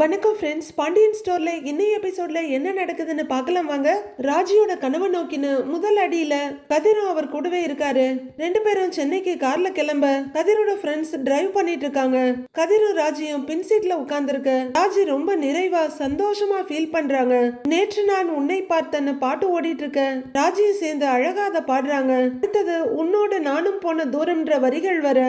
வணக்கம் ஃப்ரெண்ட்ஸ் பாண்டியன் ஸ்டோரில் இன்னைய எபிசோடில் என்ன நடக்குதுன்னு பார்க்கலாம் வாங்க. ராஜியோட கனவு நோக்கின்னு முதல் அடியில் கதிரும் அவர் கூடவே இருக்காரு. ரெண்டு பேரும் சென்னைக்கு கார்ல கிளம்ப கதிரோட ஃப்ரெண்ட்ஸ் டிரைவ் பண்ணிட்டு இருக்காங்க. கதிரும் ராஜியும் பின் சீட்ல உட்கார்ந்துருக்க. ராஜி ரொம்ப நிறைவா சந்தோஷமா ஃபீல் பண்றாங்க. நேற்று நான் உன்னை பார்த்தேன்னு பாட்டு ஓடிட்டு இருக்க. ராஜியும் சேர்ந்து அழகா அதை பாடுறாங்க. அடுத்தது உன்னோட நானும் போன தூரம்ன்ற வரிகள் வர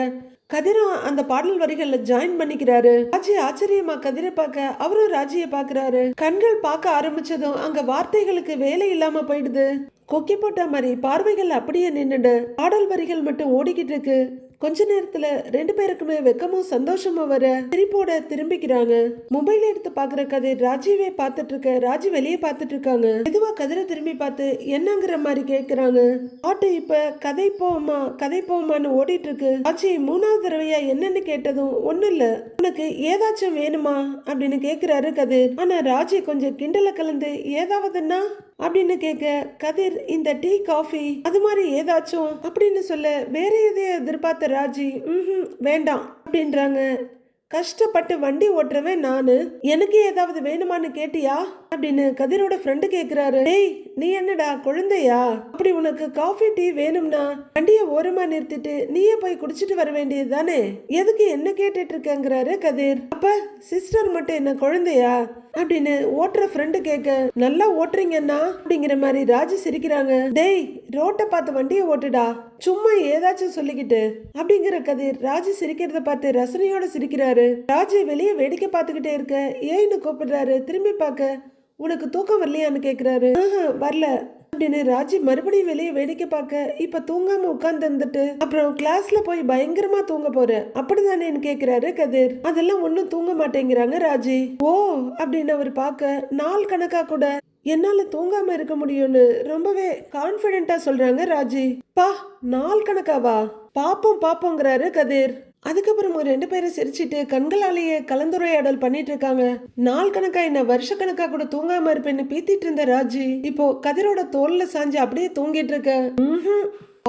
கதிரும் அந்த பாடல் வரிகள்ல ஜாயின் பண்ணிக்கிறாரு. ராஜி ஆச்சரியமா கதிரை பார்க்க அவரும் ராஜிய பாக்குறாரு கண்கள் பார்க்க ஆரம்பிச்சதும் அங்க வார்த்தைகளுக்கு வேலை இல்லாம போயிடுது. கொக்கி போட்ட மாதிரி பார்வைகள் அப்படியே நின்னுடு பாடல் வரிகள் மட்டும் ஓடிக்கிட்டு இருக்கு. கொஞ்ச நேரத்துல ரெண்டு பேருக்குமே வெக்கமும் சந்தோஷமும் வர சிரிப்போட திரும்பிக்கிறாங்க. மொபைல் எடுத்து பாக்குற கதிர் ராஜீவே பார்த்துட்டு இருக்க ராஜி வெளியே பார்த்துட்டு இருக்காங்க. மெதுவா கதிரை திரும்பி பார்த்து என்னங்கிற மாதிரி கேக்குறாங்க. ஆட்டு இப்ப கதை போமா கதை போமான்னு ஓடிட்டு இருக்கு. ராஜி மூணாவது தடவையா என்னன்னு கேட்டதும் ஒண்ணும் இல்ல. உனக்கு ஏதாச்சும் வேணுமா? அப்படின்னு கேக்குறாரு கதிர். ஆனா ராஜி கொஞ்சம் கிண்டல கலந்து ஏதாவதுன்னா? அப்படின்னு கேட்க கதிர் இந்த டீ காஃபி அது மாதிரி ஏதாச்சும்? அப்படின்னு சொல்ல வேற எதையும் எதிர்பார்த்த ராஜி. ம் வேண்டாம் அப்படின்றாங்க. கஷ்டப்பட்டு வண்டி ஓட்டுறவன் நான். எனக்கு ஏதாவது வேணுமான்னு கேட்டியா? அப்படின்னு கதிரோட ஃப்ரெண்டு கேக்குறாரு. டேய் நீ என்னடா குழந்தையா? அப்படி உனக்கு காஃபி டீ வேணும்னா வண்டியை ஓரமா நிறுத்திட்டு நீயே போய் குடிச்சிட்டு வர வேண்டியது தானே? எதுக்கு என்ன கேட்டுட்டு இருக்கேங்கிறாரு கதிர். அப்ப சிஸ்டர் மட்டும் என்ன குழந்தையா? அப்படின்னு ஓட்டுற ஃப்ரெண்டு கேட்க நல்லா ஓட்டுறீங்கன்னா? அப்படிங்கிற மாதிரி ராஜு சிரிக்கிறாங்க. டேய் ரோட்டை பார்த்து வண்டியை ஓட்டுடா. சும்மா ஏதாச்சும் சொல்லிக்கிட்டு. அப்படிங்கிற கதிர் ராஜு சிரிக்கிறத பார்த்து ரசனையோட சிரிக்கிறாரு. ராஜு வெளியே வேடிக்கை பார்த்துக்கிட்டே இருக்க ஏன்னு கூப்பிடுறாரு. திரும்பி பார்க்க உனக்கு தூக்கம் வரலையான்னு கேட்குறாரு வரல. அப்படின்னு ராஜி மறுபடியும் வெளியே வேடிக்கை பார்க்க இப்ப தூங்காம உட்கார்ந்து இருந்துட்டு அப்புறம் கிளாஸ்ல போய் பயங்கரமா தூங்க போற. அப்படிதானேன்னு கேக்குறாரு கதிர். அதெல்லாம் ஒன்னும் தூங்க மாட்டேங்கிறாங்க ராஜி. ஓ அப்படின்னு அவர் பார்க்க நாள் கணக்கா கூட என்னால தூங்காம இருக்க முடியும்னு ரொம்பவே கான்பிடென்ட்டா சொல்றாங்க ராஜி. பா நாள் கணக்காவா? பாப்போம் பாப்போங்கிறாரு கதிர். அதுக்கப்புறம் ஒரு ரெண்டு பேரும் சிரிச்சிட்டு கண்களாலேயே கலந்துரையாடல் பண்ணிட்டு இருக்காங்க நாள் கணக்கா என்ன வருஷ கணக்கா கூட தூங்காம இருப்பேன்னு பீத்திட்டு இருந்த ராஜி இப்போ கதிரோட தோல்ல சாஞ்சு அப்படியே தூங்கிட்டு இருக்க.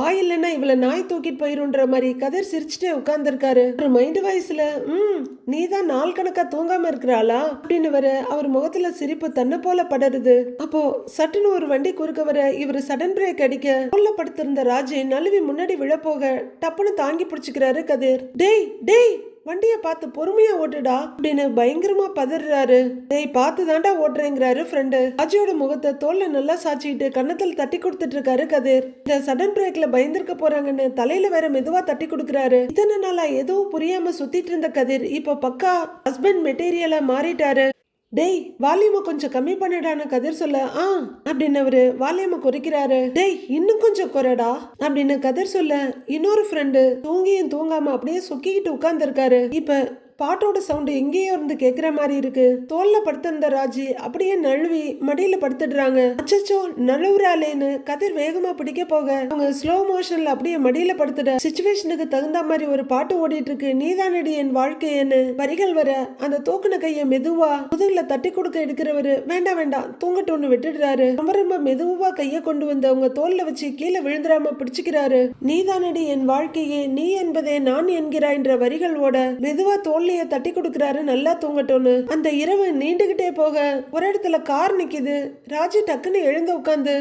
ம்ஹும். இவளை இல்லைன்னா நாய் தூக்கிட்டு போயிருன்ற மாதிரி கதிர் சிரிச்சுட்டே உட்கார்ந்துருக்காரு. ஒரு மைண்டு வயசில் ம் நீ தான் நாள் கணக்கா தூங்காம இருக்கிறாளா? அப்படின்னு வர அவர் முகத்துல சிரிப்பு தன்னை போல படருது. அப்போ சட்டுன்னு ஒரு வண்டி குறுக்க வர இவர் சடன் பிரேக் அடிக்க கொல்லப்படுத்திருந்த ராஜை நழுவி முன்னாடி விழப்போக டப்புன்னு தாங்கி பிடிச்சுக்கிறாரு கதிர். டேய் டேய் வண்டியை பார்த்து பொறுமையா ஓட்டுடா அப்படின்னு பயங்கரமா பதறாரு. டேய் பார்த்து தாண்டா ஓட்டுறேங்கிறாரு ஃப்ரெண்டு ராஜியோட முகத்தை தோல்ல நல்லா சாச்சிட்டு கன்னத்தில் தட்டி கொடுத்துட்டு இருக்காரு கதிர் இந்த சடன் பிரேக்ல பயந்துருக்க போறாங்கன்னு தலையில வேற மெதுவா தட்டி கொடுக்குறாரு. இத்தனை நாளா எதுவும் புரியாம சுத்திட்டு இருந்த கதிர் இப்போ பக்கா ஹஸ்பண்ட் மெட்டீரியலா மாறிட்டாரு. டேய் வால்யூமை கொஞ்சம் கம்மி பண்ணிடான்னு கதிர் சொல்ல ஆ அப்படின்னு அவரு வால்யூமை குறைக்கிறாரு. டேய் இன்னும் கொஞ்சம் குறைடா அப்படின்னு கதிர் சொல்ல இன்னொரு ஃப்ரெண்டு தூங்கியும் தூங்காம அப்படியே சொக்கிக்கிட்டு உட்கார்ந்துருக்காரு. இப்ப பாட்டோட சவுண்டு எங்கேயோ இருந்து கேட்குற மாதிரி இருக்கு. தோல்ல படுத்திருந்த ராஜி அப்படியே நழுவி மடியில படுத்துடுறாங்க. அச்சச்சோ நழுவுறாளேன்னு கதிர் வேகமா பிடிக்க போக அவங்க ஸ்லோ மோஷன்ல அப்படியே மடியில படுத்துட சுச்சுவேஷனுக்கு தகுந்த மாதிரி ஒரு பாட்டு ஓடிட்டு இருக்கு நீதானடி என் வாழ்க்கையன்னு வரிகள் வர அந்த தூக்குன கையை மெதுவா முதுகுல தட்டி கொடுக்க எடுக்கிறவரு வேண்டாம் வேண்டாம் தூங்கட்டும்னு விட்டுடுறாரு. ரொம்ப ரொம்ப மெதுவா கையை கொண்டு வந்து அவங்க தோல்ல வச்சு கீழே விழுந்துராம பிடிச்சிக்கிறாரு. நீதானடி என் வாழ்க்கையே நீ என்பதே நான் என்கிறாய் என்ற வரிகள் ஓட மெதுவா தோல்லைய தட்டி கொடுக்கறாரு நல்லா தூங்கட்டும்னு. அந்த இரவு நீண்டுகிட்டே போக ஒரு இடத்துல கார் நிக்குது. ராஜு டக்குன்னு எழுந்து உட்காந்து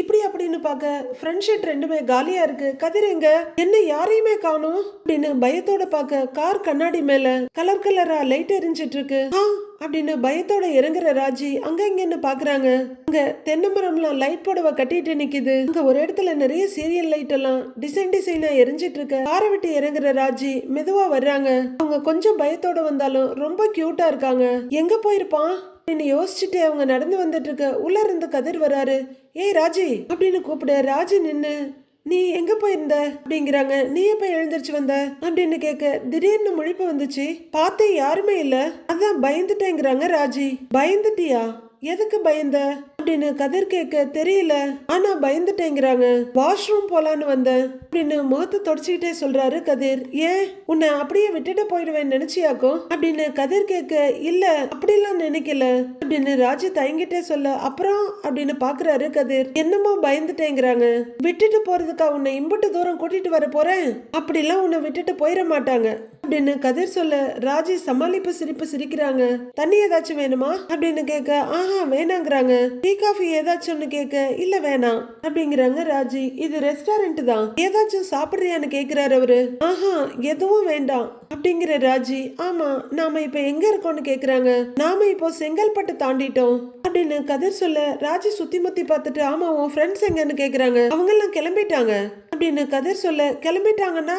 இப்படி அப்படின்னு பார்க்க ஃப்ரண்ட் ஷீட் ரெண்டுமே காலியா இருக்கு. கதிர் எங்க? என்ன யாரையுமே காணும் அப்படின்னு பயத்தோட பார்க்க கார் கண்ணாடி மேல கலர் கலரா லைட் எரிஞ்சிட்டு இருக்கு. ஆ அப்படின்னு பயத்தோட இறங்குற ராஜி அங்க இங்கன்னு பாக்குறாங்க அங்க தென்னை மரம்லாம் லைட் புடவை கட்டிட்டு நிக்குது. அங்க ஒரு இடத்துல நிறைய சீரியல் லைட் எல்லாம் டிசைன் டிசைனா எரிஞ்சிட்டு இருக்க. காரை விட்டு இறங்குற ராஜி மெதுவா வர்றாங்க. அவங்க கொஞ்சம் பயத்தோட வந்தாலும் ரொம்ப கியூட்டா இருக்காங்க. எங்க போயிருப்பான்? அப்படின்னு யோசிச்சுட்டு அவங்க நடந்து வந்துட்டு இருக்க உள்ள இருந்து கதிர் வராரு. ஏய் ராஜி அப்படின்னு கூப்பிட ராஜி நின்னு நீ எங்க போயிருந்த? அப்படிங்கிறாங்க. நீ எப்ப எழுந்திருச்சு வந்த? அப்படின்னு கேட்க திடீர்னு முழிப்பு வந்துச்சு. பார்த்தே யாருமே இல்ல. அதான் பயந்துட்டேங்கிறாங்க ராஜி. பயந்துட்டியா? எதுக்கு பயந்த? அப்படின்னு கதிர் கேட்க தெரியல. ஆனா பயந்துட்டேங்கிறாங்க. வாஷ்ரூம் போலான்னு வந்தேன். அப்படின்னு முகத்தை தொடச்சுக்கிட்டே சொல்றாரு கதிர். ஏன்? உன்னை அப்படியே விட்டுட்டு போயிடுவேன் நினைச்சியாக்கும் அப்படின்னு கதிர் கேட்க இல்ல அப்படிலாம் நினைக்கல. அப்படின்னு ராஜு தயங்கிட்டே சொல்ல அப்புறம்? அப்படின்னு பாக்குறாரு கதிர். என்னமோ பயந்துட்டேங்கிறாங்க. விட்டுட்டு போறதுக்கா உன்னை இம்புட்டு தூரம் கூட்டிட்டு வர போறேன்? அப்படிலாம் உன்னை விட்டுட்டு போயிட மாட்டாங்க. அப்படின்னு கதிர் சொல்ல ராஜி சமாளிப்பு சிரிப்பு சிரிக்கிறாங்க. தண்ணி ஏதாச்சும் வேணுமா? அப்படின்னு கேட்க ஆஹா வேணாங்கிறாங்க. டீ காஃபி ஏதாச்சும்னு கேட்க இல்ல வேணாம் அப்படிங்கிறாங்க ராஜி. இது ரெஸ்டாரண்ட் தான். ஏதாச்சும் சாப்பிடுறியான்னு கேக்குறாரு அவரு. ஆஹா எதுவும் வேண்டாம் அப்படிங்கிற ராஜி. ஆமா நாம இப்ப எங்க இருக்கோம்னு கேக்குறாங்க நாம இப்போ செங்கல்பட்டு தாண்டிட்டோம் அப்படின்னு கதிர் சொல்ல ராஜி சுத்தி முத்தி பார்த்துட்டு ஆமா உன் ஃப்ரெண்ட்ஸ் எங்கன்னு கேக்குறாங்க அவங்க எல்லாம் கிளம்பிட்டாங்க அப்படின்னு கதிர் சொல்ல கிளம்பிட்டாங்கன்னா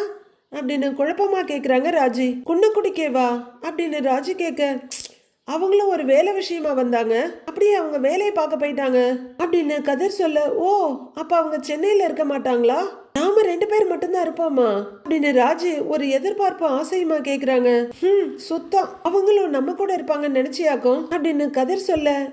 அப்படின்னு குழப்பமா கேட்குறாங்க ராஜி. குன்ன குடிக்கேவா அப்படின்னு ராஜி கேட்க அவங்களும் ஒரு வேலை விஷயமா வந்தாங்க. அப்படியே அவங்க வேலையை பார்க்க போயிட்டாங்க அப்படின்னு கதிர் சொல்ல ஓ அப்ப அவங்க சென்னையில இருக்க மாட்டாங்களா? நாம ரெண்டு பேர் மட்டும்தான் இருப்போமா? அப்படின்னு ராஜி ஒரு எதிர்பார்ப்பு ஆசையுமா கேக்குறாங்க. ஹம் சுத்தம். அவங்களும் நம்ம கூட இருப்பாங்கன்னு நினைச்சியாக்கும் அப்படின்னு கதிர் சொல்ல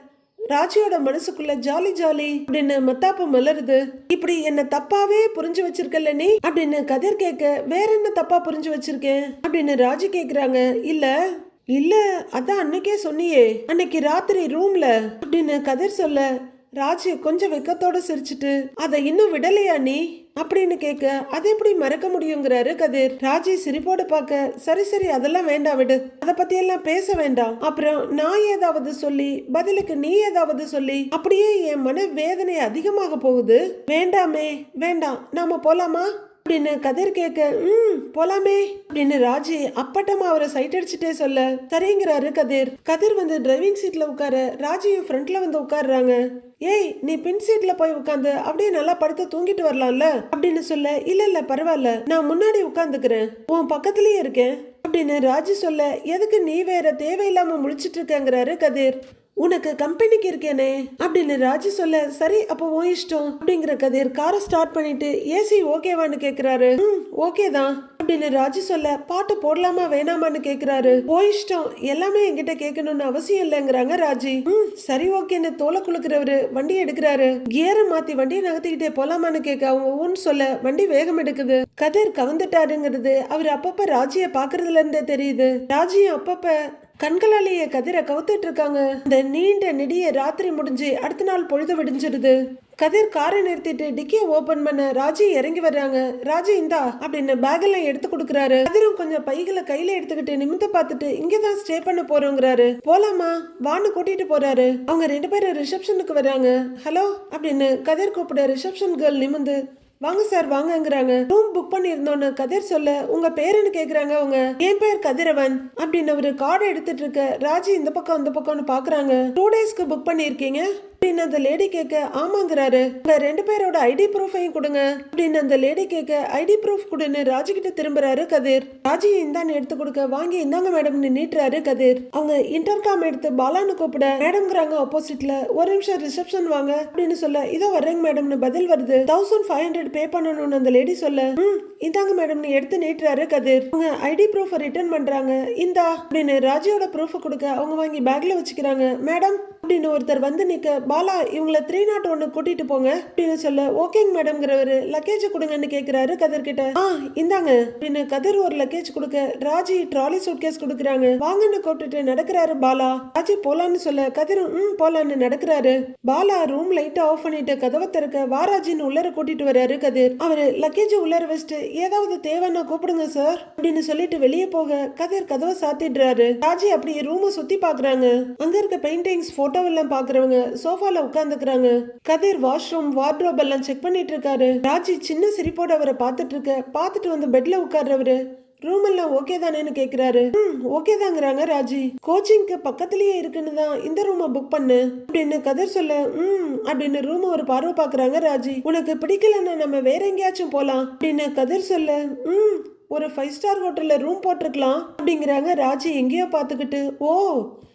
ராஜியோட மனசுக்குள்ள ஜாலி ஜாலி அப்படின்னு மத்தாப்பு மலருது. இப்படி என்ன தப்பாவே புரிஞ்சு வச்சிருக்கல நீ? அப்படின்னு கதிர் கேட்க வேற என்ன தப்பா புரிஞ்சு வச்சிருக்கேன்? அப்படின்னு ராஜி கேக்குறாங்க. இல்ல இல்ல அதான் அன்னைக்கே சொன்னியே. அன்னைக்கு ராத்திரி ரூம்ல அப்படின்னு கதிர் சொல்ல ராஜி கொஞ்சம் வெக்கத்தோட சிரிச்சிட்டு அதை இன்னும் விடலையா நீ? அப்படின்னு கேட்க அது எப்படி மறக்க முடியுங்கிறாரு கதிர். ராஜி சிரிப்போட பார்க்க சரி சரி அதெல்லாம் வேண்டாம் விடு. அதை பத்தி எல்லாம் பேச வேண்டாம். அப்புறம் நான் ஏதாவது சொல்லி பதிலுக்கு நீ ஏதாவது சொல்லி அப்படியே என் மன வேதனை அதிகமாக போகுது. வேண்டாமே வேண்டாம். நாம போலாமா? அப்படின்னு கதிர் கேட்க ம் போலாமே அப்படின்னு ராஜி அப்பட்டமா அவரை சைட் அடிச்சுட்டே சொல்ல சரிங்கிறாரு கதிர். கதிர் வந்து டிரைவிங் சீட்ல உட்கார ராஜியும் ஃப்ரண்ட்ல வந்து உட்காருறாங்க. ஏய் நீ பின் சீட்ல போய் உட்காந்து அப்படியே நல்லா படுத்து தூங்கிட்டு வரலாம்ல அப்படின்னு சொல்ல இல்ல இல்ல பரவாயில்ல நான் முன்னாடி உட்காந்துக்கிறேன் உன் பக்கத்துலயே இருக்கேன் அப்படின்னு ராஜி சொல்ல எதுக்கு நீ வேற தேவையில்லாம முழிச்சிட்டு இருக்கேங்கிறாரு கதிர். உனக்கு கம்பெனிக்கு இருக்கேனே அப்படின்னு ராஜி சொல்ல சரி அப்போ ஓ இஷ்டம் அப்படிங்கிற கதிர் காரை ஸ்டார்ட் பண்ணிட்டு ஏசி ஓகேவான்னு கேக்குறாரு. ம் ஓகே தான் அப்படின்னு ராஜி சொல்ல பாட்டு போடலாமா வேணாமான்னு கேக்குறாரு. ஓ இஷ்டம் எல்லாமே என்கிட்ட கேட்கணும்னு அவசியம் இல்லைங்கிறாங்க ராஜி. ம் சரி ஓகேன்னு தோலை குளுக்கிறவரு வண்டி எடுக்கிறாரு. கியரை மாத்தி வண்டியை நகர்த்திக்கிட்டே போலாமான்னு கேட்க அவங்க ஊன்னு சொல்ல வண்டி வேகம் எடுக்குது. கதிர் கவந்துட்டாருங்கிறது அவர் அப்பப்ப ராஜிய பாக்குறதுல இருந்தே தெரியுது. ராஜியும் அப்பப்ப கண்களாலேயே கதிரை கவுத்துட்டு இருக்காங்க இந்த நீண்ட நெடிய ராத்திரி முடிஞ்சு அடுத்த நாள் பொழுது விடிஞ்சிருது கதிர் காரை நிறுத்திட்டு டிக்கியை ஓபன் பண்ண ராஜி இறங்கி வர்றாங்க. ராஜி இந்தா அப்படின்னு பேக் எல்லாம் எடுத்து கொடுக்குறாரு. கதிரும் கொஞ்சம் பைகளை கையில எடுத்துக்கிட்டு நிமிந்து பார்த்துட்டு இங்கதான் ஸ்டே பண்ண போறோங்கிறாரு. போலாமா? வான்னு கூட்டிட்டு போறாரு. அவங்க ரெண்டு பேரும் ரிசப்ஷனுக்கு வர்றாங்க. ஹலோ அப்படின்னு கதிர் கூப்பிட ரிசப்ஷன் கேர்ள் நிமிந்து வாங்க சார் வாங்கங்கிறாங்க. ரூம் புக் பண்ணியிருந்தோன்னு கதிர் சொல்ல உங்க பேருன்னு கேக்குறாங்க அவங்க. என் பேர் கதிரவன். அப்படின்னு ஒரு கார்டு எடுத்துட்டு இருக்க ராஜி இந்த பக்கம் அந்த பக்கம்னு பாக்குறாங்க. டூ டேஸ்க்கு புக் பண்ணியிருக்கீங்க? அப்படின்னு அந்த லேடி கேட்க ஆமாங்கிறாரு. உங்க ரெண்டு பேரோட ஐடி ப்ரூஃபையும் கொடுங்க. அப்படின்னு அந்த லேடி கேட்க ஐடி ப்ரூஃப் கொடுன்னு ராஜு கிட்ட திரும்புறாரு கதிர். ராஜி இந்தான்னு எடுத்து கொடுக்க வாங்கி இந்தாங்க மேடம்னு நீட்டுறாரு கதிர். அவங்க இன்டர்காம் எடுத்து பாலான்னு கூப்பிட மேடம்ங்கிறாங்க ஆப்போசிட்ல ஒரு நிமிஷம் ரிசப்ஷன் வாங்க. அப்படின்னு சொல்ல இதோ வர்றேங்க மேடம்னு பதில் வருது. தௌசண்ட் ஃபைவ் ஹண்ட்ரட் பே பண்ணணும்னு அந்த லேடி சொல்ல ம் இந்தாங்க மேடம்னு எடுத்து நீட்டுறாரு கதிர். அவங்க ஐடி ப்ரூஃப் ரிட்டர்ன் பண்றாங்க. இந்தா. அப்படின்னு ராஜியோட ப்ரூஃப் கொடுக்க அவங்க வாங்கி பேக்ல வச்சுக்கிறாங்க. மேடம் அப்படின்னு ஒருத்தர் வந்து நிக்க பாலா இவங்கள த்ரீ நாட் ஒன்னு கூட்டிட்டு போங்க அப்படின்னு சொல்ல ஓகேங்க மேடம்ங்கிறவரு லக்கேஜ் கொடுங்கன்னு கேக்குறாரு கதிர் கிட்ட. ஆ இந்தாங்க. அப்படின்னு கதிர் ஒரு லக்கேஜ் கொடுக்க ராஜி ட்ராலி சூட்கேஸ் கொடுக்குறாங்க. வாங்கன்னு கூப்பிட்டுட்டு நடக்கிறாரு பாலா. ராஜி போலான்னு சொல்ல. கதிர் ம் போலான்னு நடக்கிறாரு. பாலா ரூம் லைட்டை ஆஃப் பண்ணிட்டு கதவை திறக்க வாராஜின்னு உள்ளர கூட்டிட்டு வர்றாரு கதிர். அவரு லக்கேஜ் உள்ளர வச்சுட்டு ஏதாவது தேவைன்னா கூப்பிடுங்க சார் அப்படின்னு சொல்லிட்டு வெளியே போக கதிர் கதவை சாத்திடுறாரு. ராஜி அப்படியே ரூமை சுத்தி பாக்குறாங்க. அங்க இருக்க பெயிண்டிங்ஸ் போட்டோ எல்லாம் பாக்குறவங்க சோஃபால உட்காந்துக்கிறாங்க கதிர் வாஷ்ரூம் வார்ட்ரோப் எல்லாம் செக் பண்ணிட்டு இருக்காரு ராஜி சின்ன சிரிப்போட அவரை பார்த்துட்டு இருக்க பார்த்துட்டு வந்து பெட்ல உட்கார்றவரு. ரூம் எல்லாம் ஓகே தானேன்னு கேக்குறாரு. ம் ஓகே தாங்கிறாங்க ராஜி. கோச்சிங்க்கு பக்கத்துலயே இருக்குன்னு தான் இந்த ரூமை புக் பண்ணு. அப்படின்னு கதிர் சொல்ல ம் அப்படின்னு ரூம் ஒரு பார்வை பாக்குறாங்க ராஜி. உனக்கு பிடிக்கலன்னா நம்ம வேற எங்கேயாச்சும் போலாம். அப்படின்னு கதிர் சொல்ல ம் ஒரு ஃபைவ் ஸ்டார் ஹோட்டலில் ரூம் போட்டிருக்கலாம் அப்படிங்கிறாங்க ராஜி எங்கேயோ பார்த்துக்கிட்டு. ஓ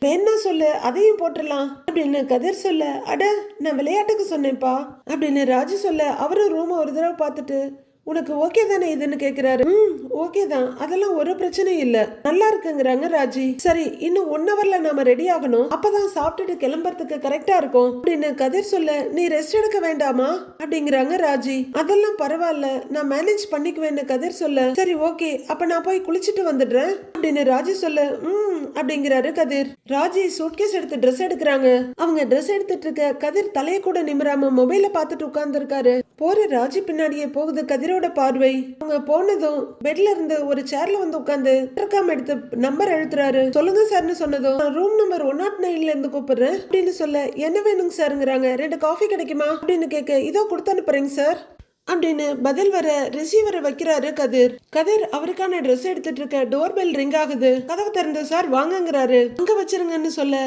வேணா சொல்லு அதையும் போட்டுடலாம் அப்படின்னு கதிர் சொல்ல அட நான் விளையாட்டுக்கு சொன்னேன்ப்பா அப்படின்னு ராஜி சொல்ல அவரும் ரூமை ஒரு தடவை பார்த்துட்டு உனக்கு ஓகே தானே இதுன்னு கேக்குறாரு. ம் ஓகே தான். அதெல்லாம் ஒரு பிரச்சனையும் இல்ல. நல்லா இருக்குங்கிறாங்க ராஜி. சரி இன்னும் ஒன் ஹவர்ல நாம ரெடி ஆகணும். அப்பதான் சாப்பிட்டுட்டு கிளம்புறதுக்கு கரெக்டா இருக்கும். அப்படின்னு கதிர் சொல்ல நீ ரெஸ்ட் எடுக்க வேண்டாமா? அப்படிங்கிறாங்க ராஜி. அதெல்லாம் பரவாயில்ல. நான் மேனேஜ் பண்ணிக்குவேன்னு கதிர் சொல்ல சரி ஓகே அப்ப நான் போய் குளிச்சுட்டு வந்துடுறேன். அப்படின்னு ராஜி சொல்ல ம் அப்படிங்கிறாரு கதிர். ராஜி சூட்கேஸ் எடுத்து ட்ரெஸ் எடுக்கிறாங்க. அவங்க ட்ரெஸ் எடுத்துட்டு இருக்க கதிர் தலைய கூட நிமிராம மொபைல பார்த்துட்டு உட்கார்ந்துருக்காரு. போற ராஜி பின்னாடியே போகுது கதிரோட பார்வை. அவங்க போனதும் பெட்ல இருந்து ஒரு சேர்ல வந்து உட்காந்து இன்டர்காம் எடுத்து நம்பர் எழுத்துறாரு சொல்லுங்க சார்னு சொன்னதும் ரூம் நம்பர் ஒன் நாட் நைன்ல இருந்து கூப்பிடுறேன். அப்படின்னு சொல்ல என்ன வேணுங்க சாருங்கிறாங்க ரெண்டு காஃபி கிடைக்குமா? அப்படின்னு கேட்க இதோ கொடுத்து அனுப்புறேங்க சார் அப்படின்னு பதில் வர ரிசீவரை வைக்கிறாரு கதிர். கதிர் அவருக்கான ட்ரெஸ் எடுத்துட்டு இருக்க டோர் பெல் ரிங் ஆகுது. கதவு திறந்து சார் வாங்குங்கிறாரு. அங்க வச்சிருங்கன்னு சொல்ல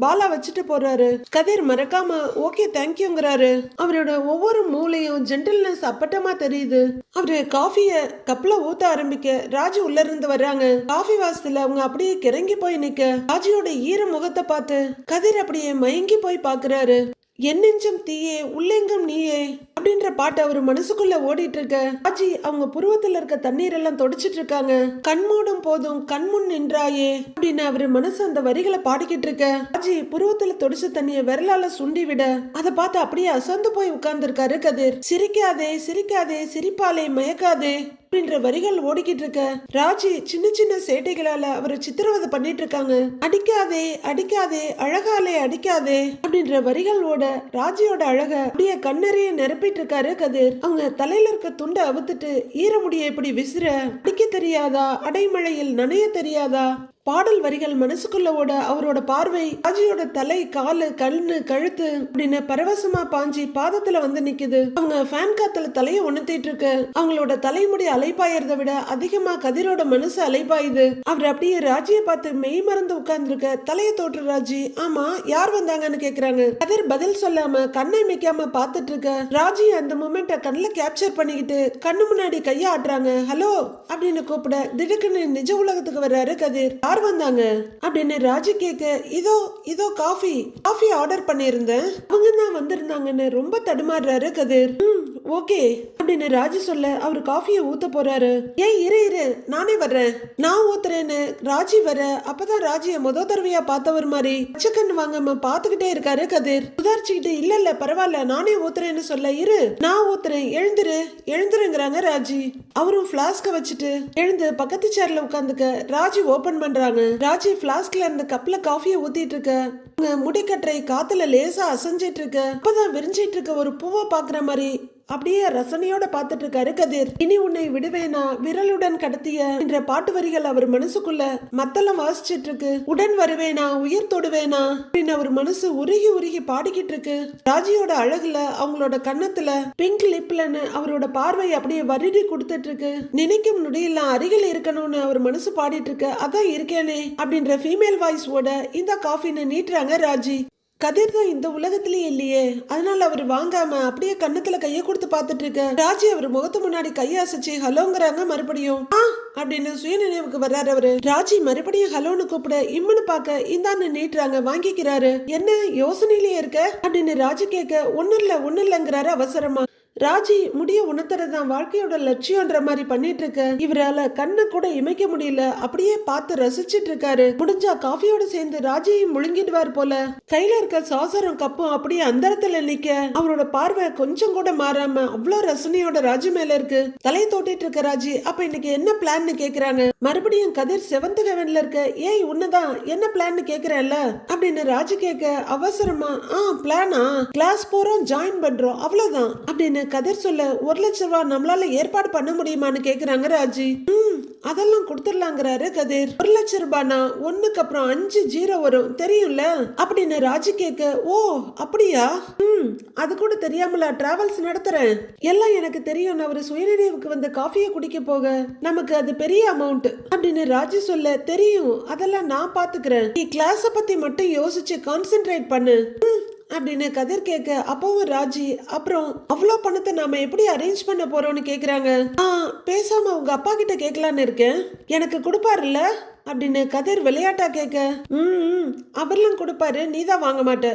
பாலா வச்சுட்டு போறாரு. கதிர் மறக்காம ஓகே தேங்க்யூங்கிறாரு அவரோட ஒவ்வொரு மூளையும் ஜென்டில்னஸ் அப்பட்டமா தெரியுது. அவரு காஃபிய கப்ல ஊத்த ஆரம்பிக்க ராஜு உள்ள இருந்து வர்றாங்க. காஃபி வாசத்துல அவங்க அப்படியே கிறங்கி போய் நிக்க. ராஜியோட ஈர முகத்தை பார்த்து கதிர் அப்படியே மயங்கி போய் பாக்குறாரு. என் நெஞ்சம் தீயே உள்ளெங்கும் நீயே அப்படின்ற பாட்டு அவர் மனசுக்குள்ள ஓடிட்டு இருக்க ஆஜி அவங்க புருவத்துல இருக்க தண்ணீர் எல்லாம் தொடச்சிட்டு இருக்காங்க கண்மூடும் போதும் கண்முன் நின்றாயே அப்படின்னு அவரு மனசு அந்த வரிகளை பாடிக்கிட்டு இருக்க ஆஜி புருவத்துல தொடச்ச தண்ணிய விரலால சுண்டி விட அதை பார்த்து அப்படியே அசந்து போய் உட்கார்ந்து இருக்காரு கதிர். சிரிக்காதே சிரிக்காதே சிரிப்பாலே மயக்காதே. அப்படின்ற வரிகள் ஓடிக்கிட்டு இருக்க. ராஜி சின்ன சின்ன சேட்டைகளால அவரை சித்திரவதை பண்ணிட்டு இருக்காங்க. அடிக்காதே அடிக்காதே அழகாலே அடிக்காதே அப்படின்ற வரிகள் ஓட ராஜியோட அழக அப்படியே கண்ணறைய நிரப்பிட்டு இருக்காரு கதிர். அவங்க தலையில இருக்க துண்டை அவுத்துட்டு ஈர முடிய இப்படி விசிற அடிக்க தெரியாதா? அடைமழையில் நனைய தெரியாதா? பாடல் வரிகள் மனசுக்குள்ள ஓட அவரோட பார்வை ராஜியோட தலை காலு கண்ணு கழுத்து அப்படின்னு பரவசமா பாஞ்சி பாதத்துல வந்து நிக்குது. அவங்க ஃபேன் காத்துல தலைய உணர்த்திட்டு இருக்கு. அவங்களோட தலைமுடி அலைப்பாயறத விட அதிகமா கதிரோட மனசு அலைப்பாயுது அவர் அப்படியே ராஜிய பார்த்து மெய் மறந்து உட்கார்ந்துருக்க தலைய தோற்று ராஜி ஆமா யார் வந்தாங்கன்னு கேக்குறாங்க. கதிர் பதில் சொல்லாம கண்ணை மிக்காம பாத்துட்டு இருக்க ராஜி அந்த மூமெண்ட கண்ணில் கேப்சர் பண்ணிக்கிட்டு கண்ணு முன்னாடி கையாடுறாங்க ஹலோ அப்படின்னு கூப்பிட திடுக்குன்னு நிஜ உலகத்துக்கு வர்றாரு கதிர். யார் வந்தாங்க? அப்படின்னு ராஜி கேட்க இதோ இதோ காஃபி காஃபி ஆர்டர் பண்ணியிருந்தேன். அவங்க தான் வந்திருந்தாங்கன்னு ரொம்ப தடுமாறுறாரு கதிர். ம் ஓகே அப்படின்னு ராஜி சொல்ல அவர் காஃபியை ஊத்த போறாரு. ஏய் இரு இரு நானே வர்றேன். நான் ஊத்துறேன்னு ராஜி வர அப்பதான் ராஜிய முத தடவையா பார்த்தவர் மாதிரி பச்சைக்கண்ணு வாங்காம பாத்துக்கிட்டே இருக்காரு கதிர். சுதாரிச்சுக்கிட்டு இல்ல இல்ல பரவாயில்ல நானே ஊத்துறேன்னு சொல்ல இரு நான் ஊத்துறேன் எழுந்துரு எழுந்துருங்கிறாங்க ராஜி. அவரும் பிளாஸ்க வச்சுட்டு எழுந்து பக்கத்து சேர்ல உட்காந்துக்க ராஜி ஓபன் பண்றாங்க ராஜி பிளாஸ்க்ல இருந்த கப்ல காஃபியை ஊத்திட்டு இருக்க. அவங்க முடிக்கற்றை காத்துல லேசா அசைஞ்சிட்டு இருக்க. அப்பதான் விரிஞ்சிட்டு இருக்க ஒரு பூவை பாக்குற மாதிரி. அப்படியே ரசனையோட பார்த்துட்டு இருக்காரு கதிர். இனி உன்னை விடுவேனா? விரலுடன் கடத்திய என்ற பாட்டு வரிகள் அவர் மனசுக்குள்ள மத்தளம் வாசிச்சிட்டு இருக்கு உடன் வருவேனா? உயிர் தொடுவேனா? அப்படின்னு அவர் மனசு உருகி உருகி பாடிக்கிட்டு இருக்கு ராஜியோட அழகுல அவங்களோட கன்னத்துல பிங்க் லிப்லன்னு அவரோட பார்வை அப்படியே வருடி கொடுத்துட்டு இருக்கு நினைக்கும் நொடியெல்லாம் அருகில் இருக்கணும்னு அவர் மனசு பாடிட்டு இருக்கு அதான் இருக்கேனே அப்படின்ற ஃபீமேல் வாய்ஸோட இந்த காஃபின்னு நீட்டுறாங்க ராஜி. கதிர் தான் இந்த உலகத்திலேயே இல்லையே. அதனால அவர் வாங்காம அப்படியே கண்ணத்துல கைய கொடுத்து பார்த்துட்டு இருக்க. ராஜி அவர் முகத்து முன்னாடி கைய அசைச்சு ஹலோங்கிறாங்க மறுபடியும். ஆ அப்படின்னு சுய நினைவுக்கு வர்றாரு அவரு. ராஜி மறுபடியும் ஹலோன்னு கூப்பிட இம்முன்னு பார்க்க இந்தான்னு நீட்டுறாங்க வாங்கிக்கிறாரு. என்ன யோசனையிலேயே இருக்க? அப்படின்னு ராஜி கேட்க ஒண்ணு இல்ல ஒண்ணு இல்லைங்கிறாரு அவசரமா. ராஜி முடிய உணர்த்துறதுதான் வாழ்க்கையோட லட்சியம்ன்ற மாதிரி பண்ணிட்டு இருக்க இவரால கண்ணை கூட இமைக்க முடியல. அப்படியே பார்த்து ரசிச்சிட்டு இருக்காரு முடிஞ்சா காஃபியோட சேர்ந்து ராஜியும் முழுங்கிடுவார் போல. கையில இருக்க சாசரம் கப்பும் அப்படியே அந்தரத்துல நிக்க. அவரோட பார்வை கொஞ்சம் கூட மாறாம அவ்வளோ ரசனையோட ராஜி மேல இருக்கு. தலையை தோட்டிட்டு இருக்க ராஜி அப்ப இன்னைக்கு என்ன பிளான்னு கேக்குறாங்க மறுபடியும் கதிர் செவன்த் ஹெவன்ல இருக்க ஏய் உன்னதான் என்ன பிளான்னு கேக்குறேன்ல அப்படின்னு ராஜி கேட்க அவசரமா ஆ பிளானா? கிளாஸ் போறோம் ஜாயின் பண்றோம் அவ்வளவுதான் அப்படின்னு கதிர் சொல்ல ஒரு லட்ச ரூபா நம்மளால ஏற்பாடு பண்ண முடியுமான்னு கேக்குறாங்க ராஜி. ம் அதெல்லாம் கொடுத்துடலாங்கிறாரு கதிர். ஒரு லட்ச ரூபானா? ஒண்ணுக்கு அப்புறம் அஞ்சு ஜீரோ வரும் தெரியும்ல? அப்படின்னு ராஜி கேட்க ஓ அப்படியா? ம் அது கூட தெரியாமல? டிராவல்ஸ் நடத்துறேன். எல்லாம் எனக்கு தெரியும் நான் ஒரு சுயநினைவுக்கு வந்து காஃபியை குடிக்க போக நமக்கு அது பெரிய அமௌண்ட் அப்படின்னு ராஜி சொல்ல தெரியும் அதெல்லாம் நான் பாத்துக்கிறேன். நீ கிளாஸ பத்தி மட்டும் யோசிச்சு கான்சென்ட்ரேட் பண்ணு. ம் அப்படின்னு கதிர் கேட்க அப்பவும் ராஜி அப்புறம் அவ்வளோ பணத்தை நாம எப்படி அரேஞ்ச் பண்ண போறோம்னு கேக்குறாங்க. ஆ பேசாம உங்க அப்பா கிட்ட கேட்கலான்னு இருக்கேன். எனக்கு கொடுப்பாருல்ல? அப்படின்னு கதிர் விளையாட்டா கேட்க ம் ம், அவர்லாம் கொடுப்பாரு நீ தான் வாங்க மாட்ட.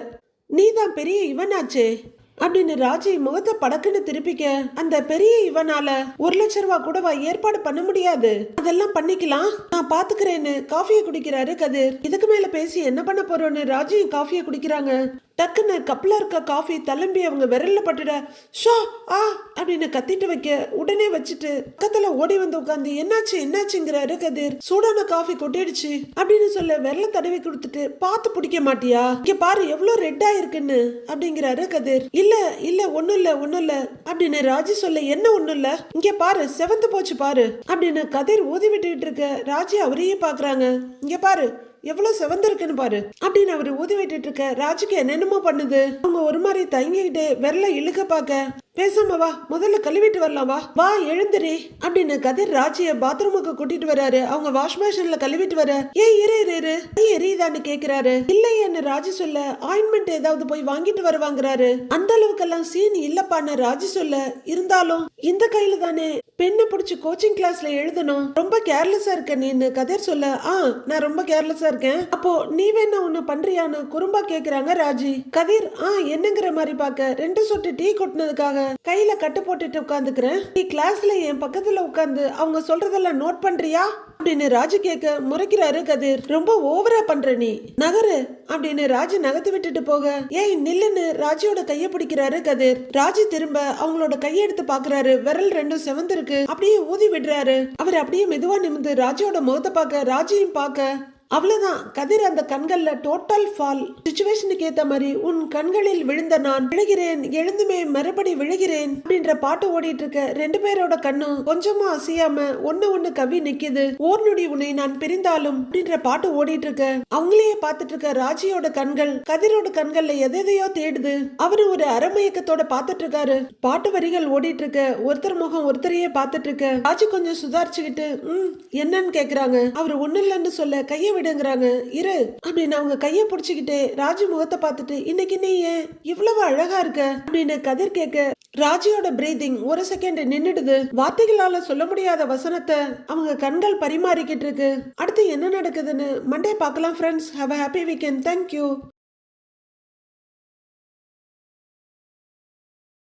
நீ தான் பெரிய இவனாச்சே. அப்படின்னு ராஜி முகத்தை படக்குன்னு திருப்பிக்க அந்த பெரிய இவனால ஒரு லட்ச ரூபா கூடவா ஏற்பாடு பண்ண முடியாது. அதெல்லாம் பண்ணிக்கலாம். நான் பாத்துக்கிறேன்னு காஃபியை குடிக்கிறாரு கதிர். இதுக்கு மேல பேசி என்ன பண்ண போறோன்னு ராஜி காஃபியை குடிக்கிறாங்க. டக்குன்னு கப்பில் இருக்க காஃபி தழும்பி அவங்க விரலில் பட்டுட ஷோ ஆ அப்படின்னு கத்திட்டு வைக்க உடனே வச்சுட்டு பக்கத்தில் ஓடி வந்து உட்காந்து என்னாச்சு என்னாச்சுங்கிறாரு கதிர். சூடான காஃபி கொட்டிடுச்சு அப்படின்னு சொல்ல விரல தடவி கொடுத்துட்டு பார்த்து பிடிக்க மாட்டியா? இங்க பாரு எவ்வளோ ரெட்டா இருக்குன்னு அப்படிங்கிறாரு கதிர். இல்ல இல்ல இல்ல ஒண்ணும் இல்ல ஒண்ணும் இல்ல அப்படின்னு ராஜி சொல்ல என்ன ஒன்றும் இல்ல? இங்க பாரு செவந்து போச்சு பாரு அப்படின்னு கதிர் ஊதி விட்டுக்கிட்டு இருக்க ராஜி அவரையே பாக்குறாங்க. இங்க பாரு எவ்வளவு செவந்திருக்குன்னு பாரு. அப்படின்னு அவர் ஊதி விட்டுட்டு இருக்க ராஜுக்கு என்னென்னமோ பண்ணுது. அவங்க ஒரு மாதிரி தங்கிக்கிட்டு விரல இழுக்க பார்க்க பேசாம வா முதல்ல கழுவிட்டு வரலாம் வா. வா எழுந்துரு. அப்படின்னு கதிர் ராஜிய பாத்ரூமுக்கு கூட்டிட்டு வராரு. அவங்க வாஷ் பேஷன்ல கழுவிட்டு வர. ஏன் இரு இரு இரு. நீ எரியுதான்னு கேக்குறாரு. இல்லையேன்னு ராஜி சொல்ல. ஆயின்மெண்ட் ஏதாவது போய் வாங்கிட்டு வருவாங்கிறாரு அந்த அளவுக்கெல்லாம் சீன் இல்லப்பான்னு ராஜி சொல்ல. இருந்தாலும் இந்த கையில தானே பெண்ணை பிடிச்சி கோச்சிங் கிளாஸ்ல எழுதணும். ரொம்ப கேர்லெஸ்ஸா இருக்க நீன்னு கதிர் சொல்ல. ஆ நான் ரொம்ப கேர்லெஸ்ஸா இருக்கேன். அப்போ நீ வேணா ஒண்ணு பண்றியான்னு குறும்பா கேக்குறாங்க ராஜி. கதிர் ஆ என்னங்கிற மாதிரி பாக்க ரெண்டு சொட்டு டீ கொட்டினதுக்காக கையில கட்டு போட்டுட்டு உட்காந்துக்கிறேன். நீ கிளாஸ்ல என் பக்கத்துல உட்காந்து அவங்க சொல்றதெல்லாம் நோட் பண்றியா? அப்படின்னு ராஜு கேட்க முறைக்கிறாரு கதிர். ரொம்ப ஓவரா பண்ற நீ. நகரு அப்படின்னு ராஜு நகர்த்து விட்டுட்டு போக. ஏய் நில்லுன்னு ராஜியோட கைய பிடிக்கிறாரு கதிர். ராஜு திரும்ப அவங்களோட கையெடுத்து பாக்குறாரு விரல் ரெண்டும் செவந்திருக்கு. அப்படியே ஊதி விடுறாரு. அவர் அப்படியே மெதுவா நிமிந்து ராஜியோட முகத்தை பார்க்க ராஜியும் பார்க்க அவ்வளவுதான். கதிர் அந்த கண்கள்ல டோட்டல் ஃபால் சுச்சுவேஷனுக்கு ஏத்த மாதிரி உன் கண்களில் விழுந்த நான் விழுகிறேன் எழுந்துமே மறுபடி விழுகிறேன் அப்படின்ற பாட்டு ஓடிட்டு இருக்க ரெண்டு பேரோட கண்ணும் கொஞ்சமா அசையாம ஒண்ணு ஒண்ணு கவி நிக்குது. ஓர் நொடி உன்னை நான் பிரிந்தாலும் அப்படின்ற பாட்டு ஓடிட்டு இருக்க அவங்களையே பார்த்துட்டு இருக்க ராஜியோட கண்கள் கதிரோட கண்கள்ல எதையோ தேடுது. அவரு ஒரு அரமயக்கத்தோட பார்த்துட்டு இருக்காரு பாட்டு வரிகள் ஓடிட்டு இருக்க ஒருத்தர் முகம் ஒருத்தரையே பார்த்துட்டு இருக்க ராஜி கொஞ்சம் சுதாரிச்சுக்கிட்டு ம் என்னன்னு கேக்குறாங்க. அவர் ஒண்ணு இல்லைன்னு சொல்ல கைய விடுங்கிறாங்க. இரு. அப்படின்னு அவங்க கைய புடிச்சுக்கிட்டு ராஜு முகத்தை பார்த்துட்டு இன்னைக்கு நீ ஏன் இவ்வளவு அழகா இருக்க? அப்படின்னு கதிர் கேட்க ராஜியோட பிரீதிங் ஒரு செகண்ட் நின்னுடுது. வார்த்தைகளால சொல்ல முடியாத வசனத்தை அவங்க கண்கள் பரிமாறிக்கிட்டு இருக்கு. அடுத்து என்ன நடக்குதுன்னு மண்டே பார்க்கலாம் friends have a happy weekend thank you